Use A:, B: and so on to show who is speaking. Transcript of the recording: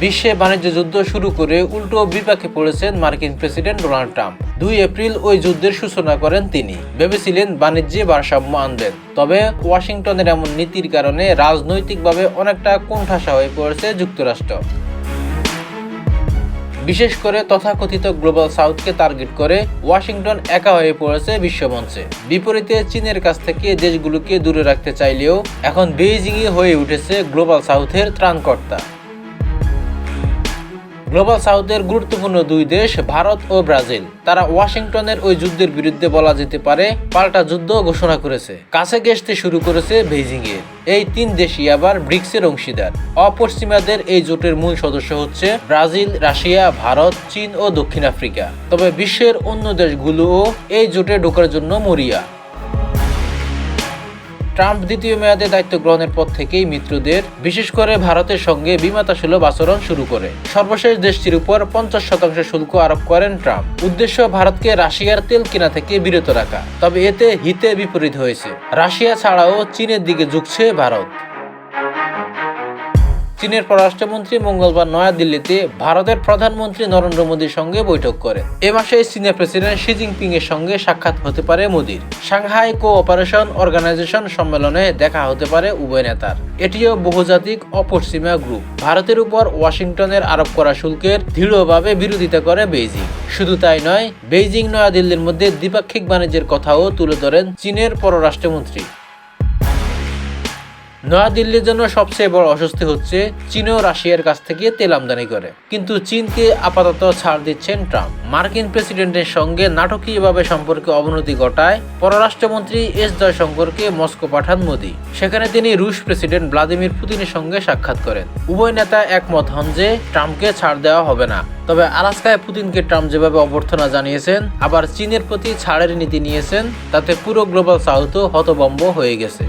A: বিশ্বে বাণিজ্য যুদ্ধ শুরু করে উল্টো বিপাকে পড়েছেন মার্কিন প্রেসিডেন্ট ডোনাল্ড ট্রাম্প। দুই এপ্রিল ওই যুদ্ধের সূচনা করেন তিনি। ভেবেছিলেন বাণিজ্যে ভারসাম্য আনবেন। তবে ওয়াশিংটনের এমন নীতির কারণে রাজনৈতিকভাবে অনেকটা কোণঠাসা হয়ে পড়েছে যুক্তরাষ্ট্র। বিশেষ করে তথাকথিত গ্লোবাল সাউথকে টার্গেট করে ওয়াশিংটন একা হয়ে পড়েছে বিশ্বমঞ্চে। বিপরীতে চীনের কাছ থেকে দেশগুলোকে দূরে রাখতে চাইলেও এখন বেইজিংই হয়ে উঠেছে গ্লোবাল সাউথের ত্রাণকর্তা। গ্লোবাল সাউথের গুরুত্বপূর্ণ দুই দেশ, ভারত ও ব্রাজিল। তারা ওয়াশিংটনের ওই যুদ্ধের বিরুদ্ধে বলা যেতে পারে, পাল্টা যুদ্ধ ঘোষণা করেছে। কাছে ঘেঁষতে শুরু করেছে বেইজিং এর এই তিন দেশই আবার ব্রিক্সের অংশীদার। অপশ্চিমাদের এই জোটের মূল সদস্য হচ্ছে ব্রাজিল, রাশিয়া, ভারত, চীন ও দক্ষিণ আফ্রিকা। তবে বিশ্বের অন্য দেশগুলোও এই জোটে ঢোকার জন্য মরিয়া। ট্রাম্প দ্বিতীয় মেয়াদে দায়িত্ব গ্রহণের পর থেকেই মিত্রদের, বিশেষ করে ভারতের সঙ্গে বিমাতা সুলভ আচরণ শুরু করে। সর্বশেষ দেশটির উপর পঞ্চাশ শতাংশ শুল্ক আরোপ করেন ট্রাম্প। উদ্দেশ্য ভারতকে রাশিয়ার তেল কেনা থেকে বিরত রাখা, তবে এতে হিতে বিপরীত হয়েছে। রাশিয়া ছাড়াও চীনের দিকে ঝুঁকছে ভারত। চীনের পররাষ্ট্রমন্ত্রী মঙ্গলবার নয়াদিল্লিতে ভারতের প্রধানমন্ত্রী নরেন্দ্র মোদীর সঙ্গে বৈঠক করেন এ মাসে চীনের প্রেসিডেন্ট শি জিনপিং এর সঙ্গে সাক্ষাৎ হতে পারে মোদীর। সাংহাই কোঅপারেশন অর্গানাইজেশন সম্মেলনে দেখা হতে পারে উভয় নেতার। এটিও বহুজাতিক অপশ্চিমা গ্রুপ। ভারতের উপর ওয়াশিংটনের আরোপ করা শুল্কের দৃঢ়ভাবে বিরোধিতা করে বেইজিং। শুধু তাই নয়, বেইজিং নয়াদিল্লির মধ্যে দ্বিপাক্ষিক বাণিজ্যের কথাও তুলে ধরেন চীনের পররাষ্ট্রমন্ত্রী। নয়াদিল্লির জন্য সবচেয়ে বড় অস্বস্তি হচ্ছে চীন ও রাশিয়ার কাছ থেকে তেল আমদানি করে। কিন্তু চীনকে আপাতত ছাড় দিচ্ছেন ট্রাম্প। মার্কিন প্রেসিডেন্টের সঙ্গে নাটকীয়ভাবে সম্পর্কে অবনতি ঘটায় পররাষ্ট্রমন্ত্রী এস জয়শঙ্করকে মস্কো পাঠান মোদী। সেখানে তিনি রুশ প্রেসিডেন্ট ভ্লাদিমির পুতিনের সঙ্গে সাক্ষাৎ করেন। উভয় নেতা একমত হন যে ট্রাম্পকে ছাড় দেওয়া হবে না। তবে আলাস্কায় পুতিনকে ট্রাম্প যেভাবে অভ্যর্থনা জানিয়েছেন, আবার চীনের প্রতি ছাড়ের নীতি নিয়েছেন, তাতে পুরো গ্লোবাল সাউথও হতবম্ব হয়ে গেছে।